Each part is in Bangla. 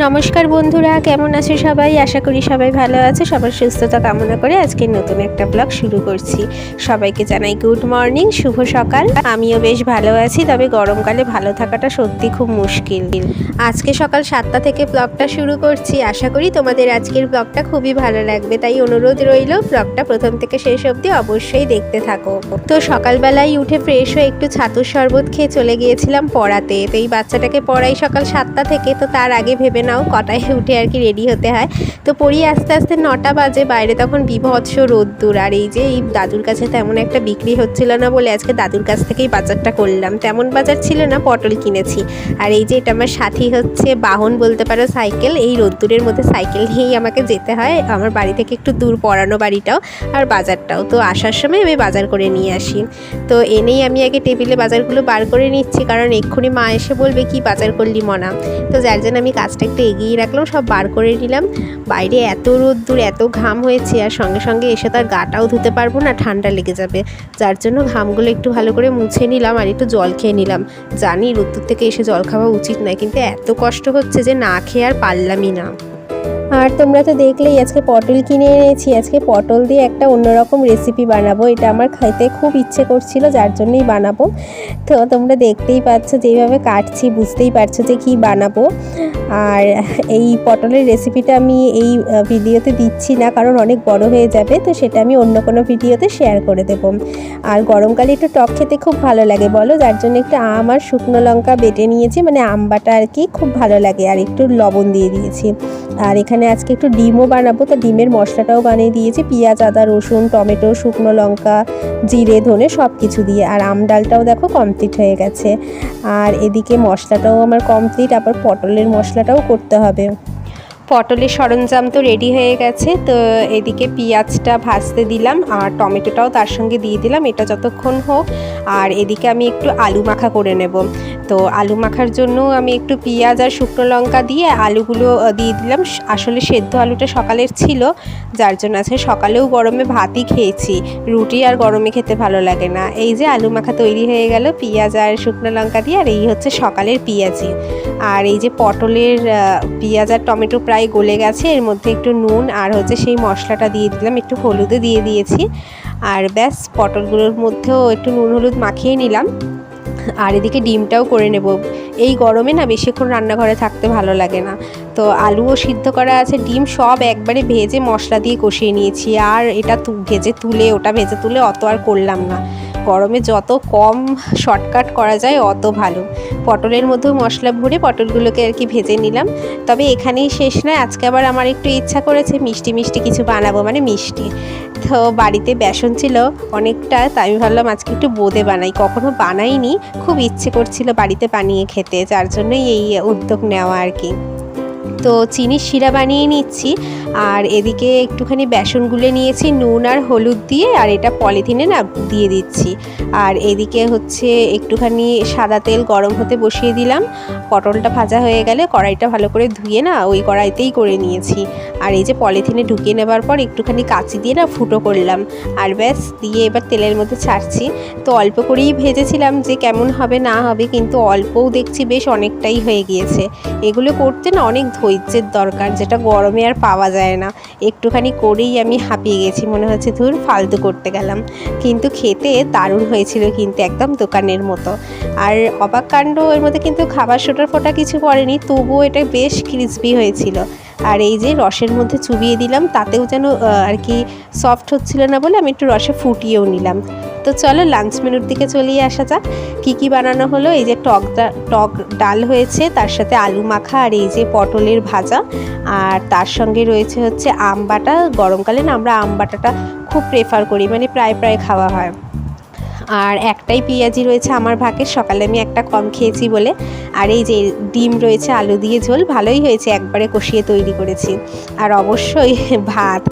নমস্কার বন্ধুরা, কেমন আছো সবাই? আশা করি সবাই ভালো আছে, সবার সুস্থতা কামনা করে আজকে নতুন একটা ব্লগ শুরু করছি। সবাইকে জানাই গুড মর্নিং শুভ সকাল। আমিও বেশ ভালো আছি, তবে গরমকালে ভালো থাকাটা সত্যি খুব মুশকিল। আজকে সকাল সাতটা থেকে ব্লগটা শুরু করছি। আশা করি তোমাদের আজকের ব্লগটা খুবই ভালো লাগবে, তাই অনুরোধ রইল ব্লগটা প্রথম থেকে শেষ অবধি অবশ্যই দেখতে থাকো। তো সকালবেলায় উঠে ফ্রেশ হয়ে একটু ছাতুর শরবত খেয়ে চলে গিয়েছিলাম পড়াতে, তো এই বাচ্চাটাকে পড়াই সকাল সাতটা থেকে, তো তার আগে ভেবে নাও, কটায় উঠে আর কি রেডি হতে হয়। তো পড়িয়ে আস্তে আস্তে নটা বাজে, বাইরে তখন বিভৎস রোদ্দুর। আর এই যে এই দাদুর কাছে তেমন একটা বিক্রি হচ্ছিল না বলে আজকে দাদুর কাছ থেকেই বাজারটা করলাম। তেমন বাজার ছিল না, পটল কিনেছি। আর এই যে এটা আমার সাথী হচ্ছে বাহন বলতে পারো, সাইকেল। এই রোদ্দুরের মধ্যে সাইকেল নিয়েই আমাকে যেতে হয়। আমার বাড়ি থেকে একটু দূর পড়ানো বাড়িটাও আর বাজারটাও। তো আসার সময় আমি বাজার করে নিয়ে আসি। তো এনেই আমি আগে টেবিলে বাজারগুলো বার করে নিচ্ছি, কারণ এক্ষুনি মা এসে বলবে, কি বাজার করলি মনা? তো যার জন্য আমি কাজটা একটু এগিয়ে রাখলাম, সব বার করে নিলাম। বাইরে এত রোদ্দুর, এত ঘাম হয়েছে আর সঙ্গে সঙ্গে এসে তার গাটাও ধুতে পারব না, ঠান্ডা লেগে যাবে। যার জন্য ঘামগুলো একটু ভালো করে মুছে নিলাম আর একটু জল খেয়ে নিলাম। জানি রোদ্দুর থেকে এসে জল খাওয়া উচিত নয়, কিন্তু এত কষ্ট হচ্ছে যে না খেয়ে আর পারলামই না। আর তোমরা তো দেখলেই আজকে পটল কিনে এনেছি। আজকে পটল দিয়ে একটা অন্যরকম রেসিপি বানাবো। এটা আমার খাইতে খুব ইচ্ছে করছিল, যার জন্যই বানাবো। তো তোমরা দেখতেই পাচ্ছ যেইভাবে কাটছি বুঝতেই পারছ যে কি বানাবো। আর এই পটলের রেসিপিটা আমি এই ভিডিওতে দিচ্ছি না, কারণ অনেক বড় হয়ে যাবে। তো সেটা আমি অন্য কোনো ভিডিওতে শেয়ার করে দেবো। আর গরমকালে একটু টক খেতে খুব ভালো লাগে, বলো? যার জন্য একটু আম আর শুকনো লঙ্কা বেটে নিয়েছি মানে আম বাটা আর কি খুব ভালো লাগে। আর একটু লবণ দিয়ে দিয়েছি। আর এখানে আজকে একটু ডিমও বানাবো, তো ডিমের মশলাটাও বানিয়ে দিয়েছি। পেঁয়াজ, আদা, রসুন, টমেটো, শুকনো লঙ্কা, জিরে, ধনে সব কিছু দিয়ে। আর আম ডালটাও দেখো কমপ্লিট হয়ে গেছে। আর এদিকে মশলাটাও আমার কমপ্লিট আবার পটলের মশলাটাও করতে হবে। পটলের সরঞ্জাম তো রেডি হয়ে গেছে, তো এদিকে পেঁয়াজটা ভাজতে দিলাম, আর টমেটোটাও তার সঙ্গে দিয়ে দিলাম, এটা যতক্ষণ হোক। আর এদিকে আমি একটু আলু মাখা করে নেব। তো আলু মাখার জন্য আমি একটু পেঁয়াজ আর শুকনো লঙ্কা দিয়ে আলুগুলো দিয়ে দিলাম। আসলে সেদ্ধ আলুটা সকালের ছিল, যার জন্য আছে সকালেও গরমে ভাতই খেয়েছি। রুটি আর গরমে খেতে ভালো লাগে না। এই যে আলু মাখা তৈরি হয়ে গেল, পেঁয়াজ আর শুকনো লঙ্কা দিয়ে, আর এই হচ্ছে সকালের পেঁয়াজি। আর এই যে পটলের পেঁয়াজ আর টমেটো প্রায় গলে গেছে, এর মধ্যে একটু নুন আর হচ্ছে সেই মশলাটা দিয়ে দিলাম, একটু হলুদও দিয়ে দিয়েছি। আর ব্যাস, পটলগুলোর মধ্যেও একটু নুন হলুদ মাখিয়ে নিলাম। আর এদিকে ডিমটাও করে নেব। এই গরমে না বেশিক্ষণ রান্নাঘরে থাকতে ভালো লাগে না। তো আলুও সিদ্ধ করা আছে, ডিম সব একবারে ভেজে মশলা দিয়ে কষিয়ে নিয়েছি। আর এটা ভেজে তুলে, ওটা ভেজে তুলে অত আর করলাম না। গরমে যত কম শর্টকাট করা যায়, অত ভালো। পটলের মধ্যেও মশলা ভরে পটলগুলোকে আর কি ভেজে নিলাম। তবে এখানেই শেষ নয়, আজকে আবার আমার একটু ইচ্ছা করেছে মিষ্টি মিষ্টি কিছু বানাবো মানে মিষ্টি। তো বাড়িতে বেসন ছিল অনেকটা, তাই আমি ভাবলাম আজকে একটু বোঁদে বানাই। কখনো বানাইনি, খুব ইচ্ছে করছিল বাড়িতে বানিয়ে খেতে, যার জন্যই এই উদ্যোগ নেওয়া আর কি। তো চিনির শিরা বানিয়ে নিচ্ছি। আর এদিকে একটুখানি বেসন গুলে নিয়েছি, নুন আর হলুদ দিয়ে, আর এটা পলিথিনে না দিয়ে দিচ্ছি। আর এদিকে হচ্ছে একটুখানি সাদা তেল গরম হতে বসিয়ে দিলাম। পটলটা ভাজা হয়ে গেলে কড়াইটা ভালো করে ধুয়ে না ওই কড়াইতেই করে নিয়েছি। আর এই যে পলিথিনে ঢুকিয়ে নেবার পর একটুখানি কাঁচি দিয়ে না ফুটো করলাম। আর ব্যাস, দিয়ে এবার তেলের মধ্যে ছাড়ছি। তো অল্প করেই ভেজেছিলাম যে কেমন হবে না হবে, কিন্তু অল্পও দেখছি বেশ অনেকটাই হয়ে গিয়েছে। এগুলো করতে না অনেক ধৈর্যের দরকার, যেটা গরমে আর পাওয়া যায় না। একটুখানি করেই আমি হাঁপিয়ে গেছি, মনে হচ্ছে ধুর ফালতু করতে গেলাম। কিন্তু খেতে দারুণ হয়েছিল কিন্তু একদম দোকানের মতো। আর অবাক কাণ্ড, এর মধ্যে কিন্তু খাবার সোটার ফোটা কিছু পড়েনি, তবুও এটা বেশ ক্রিসপি হয়েছিল। আর এই যে রসের মধ্যে চুবিয়ে দিলাম, তাতেও যেন আর কি সফট হচ্ছিল না বলে আমি একটু রসে ফুটিয়েও নিলাম। তো চলো লাঞ্চ মেনুর দিকে চলিয়ে আসা যাক। কী কী বানানো হলো? এই যে টক টক ডাল হয়েছে, তার সাথে আলু মাখা আর এই যে পটলের ভাজা। আর তার সঙ্গে রয়েছে হচ্ছে আম বাটা। গরমকালে না আমরা আম বাটাটা খুব প্রেফার করি মানে প্রায় প্রায় খাওয়া হয়। আর একটাই পেঁয়াজি রয়েছে আমার ভাগের, সকালে আমি একটা কম খেয়েছি বলে। আর এই যে ডিম রয়েছে আলু দিয়ে ঝোল, ভালোই হয়েছে, একবারে কষিয়ে তৈরি করেছি। আর অবশ্যই ভাত।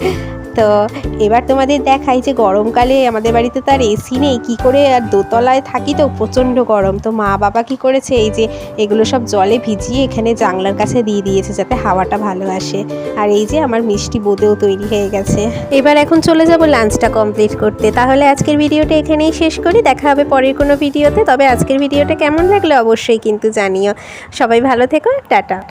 তো এবার তোমাদের দেখাই যে গরমকালে আমাদের বাড়িতে তো আর এসি নেই, কী করে আর দোতলায় থাকি তো? প্রচণ্ড গরম। তো মা বাবা কি করেছে? এই যে এগুলো সব জলে ভিজিয়ে এখানে জানলার কাছে দিয়ে দিয়েছে যাতে হাওয়াটা ভালো আসে। আর এই যে আমার মিষ্টি বোঁদেও তৈরি হয়ে গেছে। এবার এখন চলে যাব লাঞ্চটা কমপ্লিট করতে। তাহলে আজকের ভিডিওটা এখানেই শেষ করি। দেখা হবে পরের কোনো ভিডিওতে। তবে আজকের ভিডিওটা কেমন লাগল অবশ্যই কিন্তু জানিও। সবাই ভালো থেকো। টাটা।